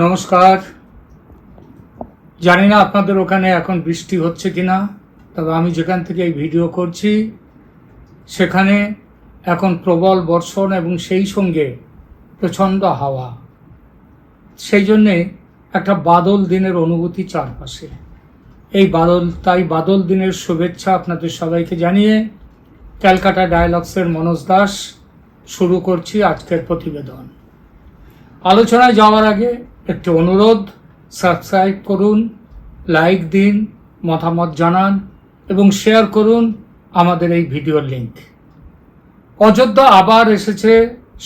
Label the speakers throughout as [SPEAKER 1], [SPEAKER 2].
[SPEAKER 1] নমস্কার। জানি না আপনাদের ওখানে এখন বৃষ্টি হচ্ছে কিনা, তবে আমি যেখান থেকে এই ভিডিও করছি, সেখানে এখন প্রবল বর্ষণ এবং সেই সঙ্গে প্রচণ্ড হাওয়া। সেই জন্যে একটা বাদল দিনের অনুভূতি চারপাশে। এই বাদল, তাই বাদল দিনের শুভেচ্ছা আপনাদের সবাইকে জানিয়ে ক্যালকাটা ডায়ালগসের মনোজ দাস শুরু করছি আজকের প্রতিবেদন। আলোচনায় যাওয়ার আগে একটি অনুরোধ সাবস্ক্রাইব করুন লাইক দিন, মতামত জানান এবং শেয়ার করুন আমাদের এই ভিডিওর লিঙ্ক অযোধ্যা আবার এসেছে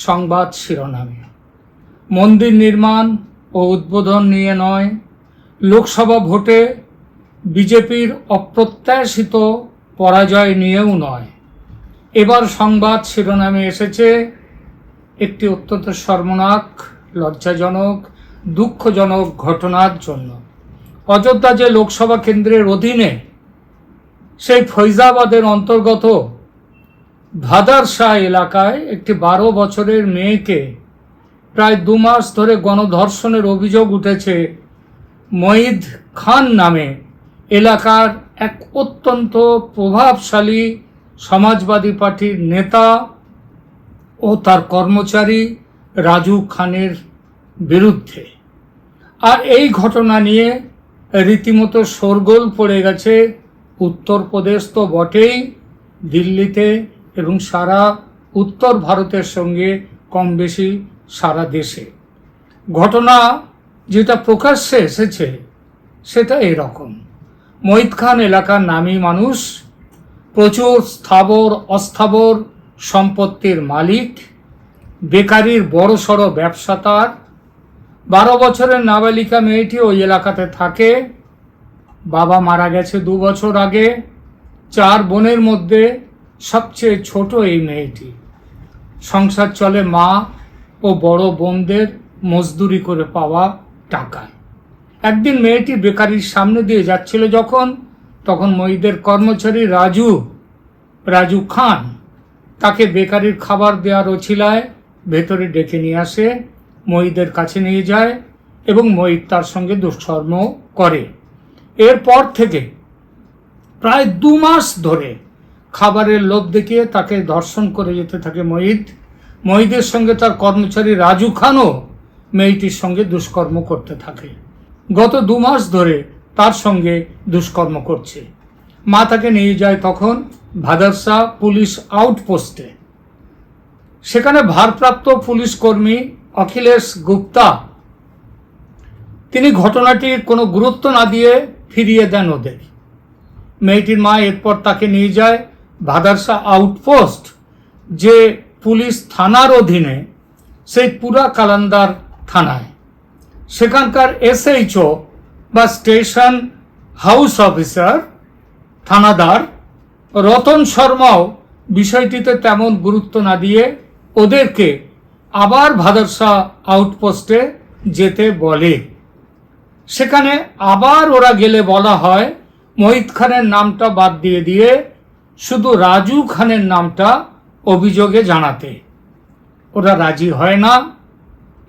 [SPEAKER 1] সংবাদ শিরোনামে। মন্দির নির্মাণ ও উদ্বোধন নিয়ে নয়, লোকসভা ভোটে বিজেপির অপ্রত্যাশিত পরাজয় নিয়েও নয়। এবার সংবাদ শিরোনামে এসেছে একটি অত্যন্ত সর্বনাক লজ্জাজনক দুঃখজনক ঘটনার জন্য। অযোধ্যা যে লোকসভা কেন্দ্রের অধীনে সেই ফৈজাবাদের অন্তর্গত ভাদারশাহ এলাকায় একটি বারো বছরের মেয়েকে প্রায় দু মাস ধরে গণধর্ষণের অভিযোগ উঠেছে মঈদ খান নামে এলাকার এক অত্যন্ত প্রভাবশালী সমাজবাদী পার্টির নেতা ও তার কর্মচারী রাজু খানের বিরুদ্ধে। আর এই ঘটনা নিয়ে রীতিমতো শোরগোল পড়ে গেছে। উত্তরপ্রদেশ তো বটেই, দিল্লিতে এবং সারা উত্তর ভারতের সঙ্গে কম বেশি সারা দেশে। ঘটনা যেটা প্রকাশ্যে এসেছে, সেটা এরকম। মঈদ খান এলাকার নামী মানুষ, প্রচুর স্থাবর, অস্থাবর সম্পত্তির মালিক, বেকারির বড় সড়ো ব্যবসা তার বারো বছরের নাবালিকা মেয়েটি ওই এলাকাতে থাকে। বাবা মারা গেছে দু বছর আগে। চার বোনের মধ্যে সবচেয়ে ছোট এই মেয়েটি। সংসার চলে মা ও বড় বোনদের মজদুরি করে পাওয়া টাকায়। একদিন মেয়েটি বেকারির সামনে দিয়ে যাচ্ছিল যখন, তখন মহিদের কর্মচারী রাজু রাজু খান, তাকে বেকারির খাবার দেওয়ার ওছিলায় ভেতরে ডেকে নিয়ে আসে। মহিদের কাছে নিয়ে যায় এবং মহিদ তার সঙ্গে দুষ্কর্ম করে। এরপর থেকে প্রায় দু মাস ধরে খাবারের লোভ দেখিয়ে তাকে দর্শন করে যেতে থাকে মহিদ। মহিদের সঙ্গে তার কর্মচারী রাজু খানও মেয়েটির সঙ্গে দুষ্কর্ম করতে থাকে। গত দু মাস ধরে তার সঙ্গে দুষ্কর্ম করছে। মা তাকে নিয়ে যায় তখন ভাদারসা পুলিশ আউটপোস্টে। সেখানে ভারপ্রাপ্ত পুলিশ কর্মী অখিলেশ গুপ্তা। তিনি ঘটনাটির কোনো গুরুত্ব না দিয়ে ফিরিয়ে দেন ওদের। মেয়েটির মা এরপর তাকে নিয়ে যায় ভাদারসা আউটপোস্ট, যে পুলিশ থানার অধীনে সেই পুরা কালান্দার থানায়। সেখানকার এসএইচও বা স্টেশন হাউস অফিসার, থানাদার রতন শর্মাও বিষয়টিতে তেমন গুরুত্ব না দিয়ে ওদেরকে আবার ভাদরসা আউটপোস্টে যেতে বলে। সেখানে আবার ওরা গেলে বলা হয়, মহিত খানের নামটা বাদ দিয়ে দিয়ে শুধু রাজু খানের নামটা অভিযোগে জানাতে। ওরা রাজি হয় না।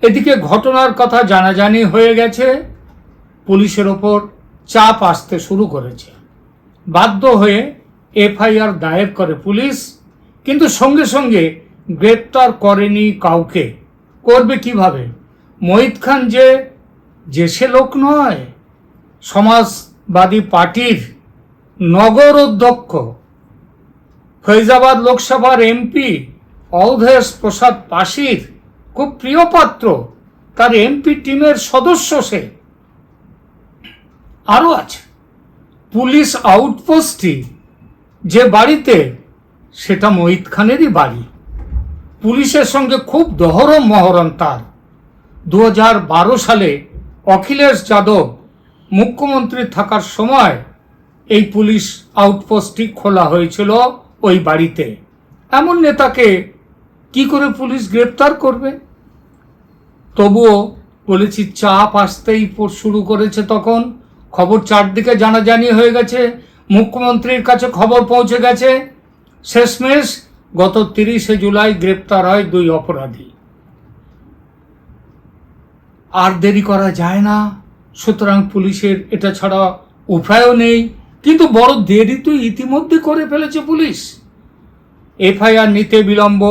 [SPEAKER 1] এদিকে ঘটনার কথা জানাজানি হয়ে গেছে। পুলিশের ওপর চাপ আসতে শুরু করেছে। বাধ্য হয়ে এফআইআর দায়ের করে পুলিশ, কিন্তু সঙ্গে সঙ্গে গ্রেপ্তার করেনি কাউকে। করবে কীভাবে? মহিত খান যে যে সে লোক নয়, সমাজবাদী পার্টির নগর অধ্যক্ষ ফৈজাবাদ লোকসভার এমপি অধেশ প্রসাদ পাশির খুব প্রিয় পাত্র। তার এমপি টিমের সদস্য সে। আরও আছে। পুলিশ আউটপোস্টটি যে বাড়িতে, সেটা মহিত খানেরই বাড়ি। পুলিশের সঙ্গে খুব দহরম মহরম তার। দু বারো সালে অখিলেশ যাদব মুখ্যমন্ত্রী থাকার সময় এই পুলিশ আউটপোস্টটি খোলা হয়েছিল ওই বাড়িতে। এমন নেতাকে কি করে পুলিশ গ্রেপ্তার করবে? তবুও বলেছি, চাপ আসতেই শুরু করেছে তখন। খবর চারদিকে জানাজানি হয়ে গেছে। মুখ্যমন্ত্রীর কাছে খবর পৌঁছে গেছে। শেষমেশ গত তিরিশে জুলাই গ্রেপ্তার হয় দুই অপরাধী। আর দেরি করা যায় না, সুতরাং পুলিশের এটা ছাড়া উপায়ও নেই, কিন্তু বড় দেরি তো ইতিমধ্যে করে ফেলেছে পুলিশ। এফআইআর নিতে বিলম্ব,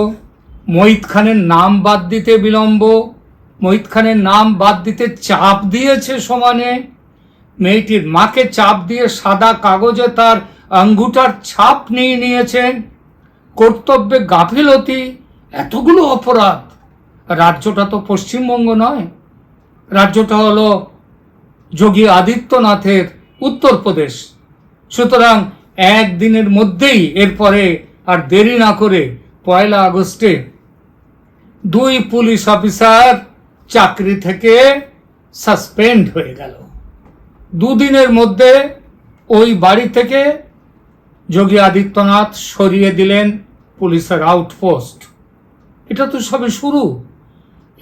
[SPEAKER 1] মহিত খানের নাম বাদ দিতে বিলম্ব, মহিত খানের নাম বাদ দিতে চাপ দিয়েছে সমানে, মেয়েটির মাকে চাপ দিয়ে সাদা কাগজে তার আঙ্গুটার ছাপ নিয়ে নিয়েছেন। কর্তব্যে গাফিলতি এতগুলো অপরাধ। রাজ্যটা তো পশ্চিমবঙ্গ নয়। রাজ্যটা হলো যোগী আদিত্যনাথের উত্তরপ্রদেশ। সুতরাং একদিনের মধ্যেই এরপরে আর দেরি না করে পয়লা আগস্টে দুই পুলিশ অফিসার চাকরি থেকে সাসপেন্ড হয়ে গেল। দুদিনের মধ্যে ওই বাড়ি থেকে যোগী আদিত্যনাথ সরিয়ে দিলেন পুলিশের আউটপোস্ট এটা তো সবে শুরু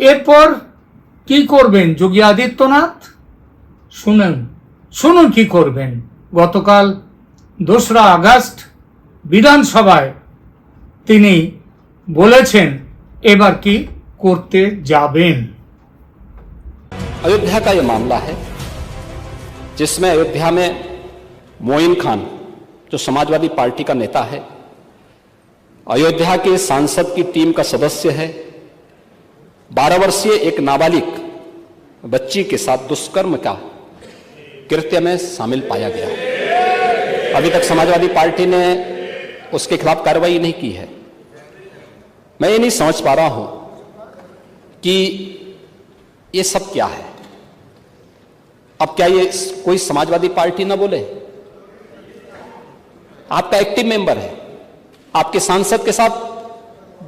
[SPEAKER 1] এরপর কি করবেন যোগী আদিত্যনাথ শুনেন শুনুন কি করবেন গতকাল দোসরা আগস্ট বিধানসভায় তিনি বলেছেন এবার কি করতে যাবেন
[SPEAKER 2] अयोध्या का ये मामला है जिसमें अयोध्या में मोइन खान जो समाजवादी पार्टी का नेता है अयोध्या के सांसद की टीम का सदस्य है। बारह वर्षीय एक नाबालिग बच्ची के साथ दुष्कर्म का कृत्य में शामिल पाया गया। अभी तक समाजवादी पार्टी ने उसके खिलाफ कार्रवाई नहीं की है। मैं ये नहीं समझ पा रहा हूँ कि ये सब क्या है। अब क्या ये कोई समाजवादी पार्टी ना बोले? आपका एक्टिव मेंबर है। आपके सांसद के साथ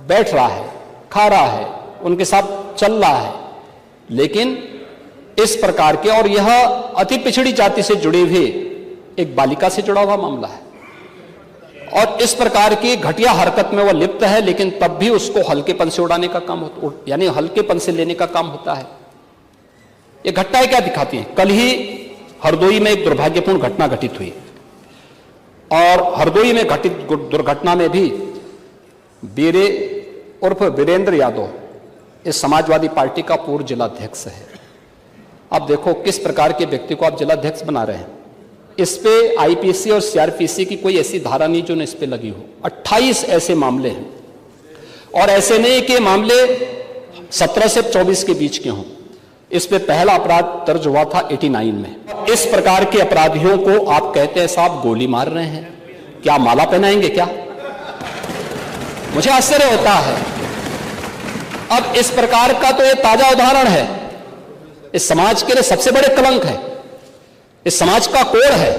[SPEAKER 2] बैठ रहा है, खा रहा है, उनके साथ चल रहा है। लेकिन इस प्रकार के, और यह अति पिछड़ी जाति से जुड़ी हुई एक बालिका से जुड़ा हुआ मामला है। और इस प्रकार की घटिया हरकत में वह लिप्त है, लेकिन तब भी उसको हल्केपन से उड़ाने का काम होता, यानी हल्केपन से लेने का काम होता है। ये घटनाएँ क्या दिखाती हैं? कल ही हरदोई में एक दुर्भाग्यपूर्ण घटना घटित हुई। और हरदोई में घटित दुर्घटना में भी बीरे उर्फ़ वीरेंद्र यादव इस समाजवादी पार्टी का पूर्व जिलाध्यक्ष है। अब देखो किस प्रकार के व्यक्ति को आप जिलाध्यक्ष बना रहे हैं। इस पे आईपीसी और सीआरपीसी की कोई ऐसी धारा नहीं जो इस पे लगी हो। 28 ऐसे मामले हैं। और ऐसे नहीं कि मामले 17 से 24 के बीच के हों। इस पे पहला अपराध दर्ज हुआ था 89 में। इस प्रकार के अपराधियों को आप कहते हैं साहब गोली मार रहे हैं। क्या माला पहनाएँगे क्या? मुझे आश्चर्य होता है। अब इस प्रकार का तो ये ताज़ा उदाहरण है। इस समाज के लिए सबसे बड़े कलंक है। इस समाज का कोड है।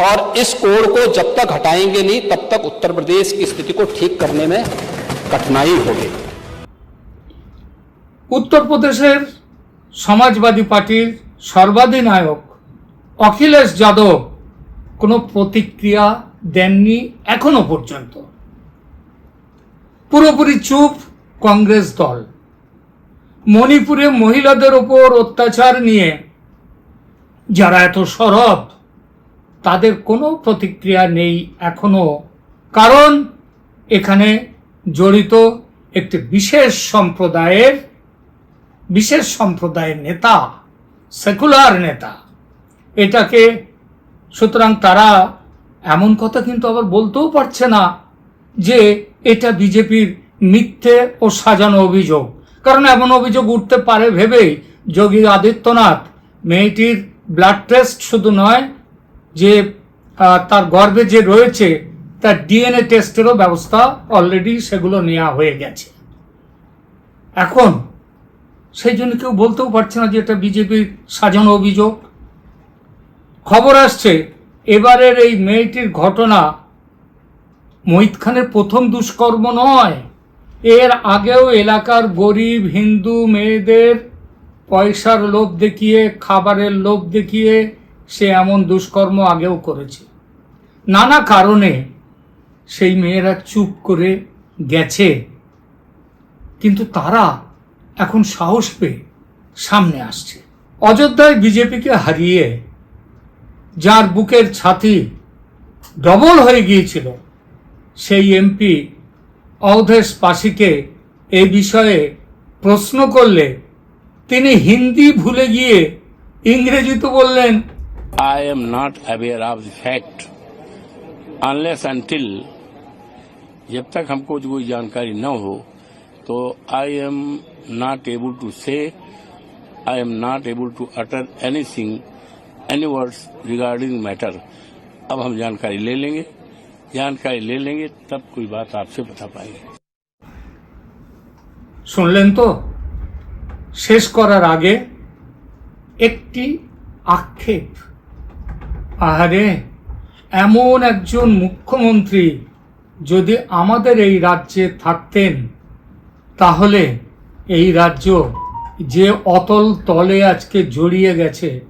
[SPEAKER 2] और इस कोड को जब तक हटाएँगे नहीं, तब तक उत्तर प्रदेश की स्थिति को ठीक करने में कठिनाई होगी।
[SPEAKER 1] উত্তরপ্রদেশের সমাজবাদী পার্টির সর্বাধিনায়ক অখিলেশ যাদব কোনো প্রতিক্রিয়া দেননি এখনও পর্যন্ত। পুরোপুরি চুপ কংগ্রেস দল। মণিপুরে মহিলাদের ওপর অত্যাচার নিয়ে যারা এত সরব, তাদের কোনো প্রতিক্রিয়া নেই এখনও। কারণ এখানে জড়িত একটি বিশেষ সম্প্রদায়ের বিশেষ সম্প্রদায়ের নেতা সেকুলার নেতা। এটাকে সুতরাং তারা এমন কথা কিন্তু আবার বলতেও পারছে না যে এটা বিজেপির মিথ্যে ও সাজানো অভিযোগ। কারণ এমন অভিযোগ উঠতে পারে ভেবেই যোগী আদিত্যনাথ মেয়েটির ব্লাড টেস্ট শুধু নয়, যে তার গর্ভে যে রয়েছে, তার ডিএনএ টেস্টেরও ব্যবস্থা অলরেডি সেগুলো নেওয়া হয়ে গেছে। এখন সেই জন্য কেউ বলতেও পারছে না যে এটা বিজেপির সাজানো অভিযোগ। খবর আসছে, এবারের এই মেয়েটির ঘটনা মহিত খানের প্রথম দুষ্কর্ম নয়। এর আগেও এলাকার গরিব, হিন্দু মেয়েদের পয়সার লোভ দেখিয়ে, খাবারের লোভ দেখিয়ে সে এমন দুষ্কর্ম আগেও করেছে। নানা কারণে সেই মেয়েরা চুপ করে গেছে। কিন্তু তারা এখন সাহস পেয়ে সামনে আসছে অযোধ্যায় বিজেপিকে হারিয়ে যার বুকের ছাতি ডবল হয়ে গিয়েছিল সেই এমপি অবধেশ পাশিকে এই বিষয়ে প্রশ্ন করলে তিনি হিন্দি ভুলে গিয়ে ইংরেজি তো বললেন
[SPEAKER 3] I am not aware of the fact unless until जब तक हमको कोई जानकारी न हो तो I am not able to say I am not able to utter anything any words regarding matter अब हम जानकारी ले लेंगे जानकारी ले लेंगे तब कोई बात आपसे बता पाएंगे
[SPEAKER 1] শুনলেন তো শেষ করার আগে একটি আক্ষেপ আহারে এমন একজন মুখ্যমন্ত্রী যদি আমাদের এই রাজ্যে থাকতেন তাহলে এই রাজ্য যে অতল তলে আজকে জড়িয়ে গেছে,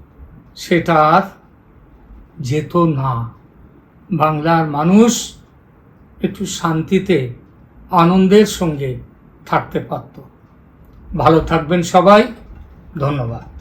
[SPEAKER 1] সেটা আর যেত না। বাংলার মানুষ একটু শান্তিতে, আনন্দের সঙ্গে থাকতে পারত। ভালো থাকবেন সবাই। ধন্যবাদ।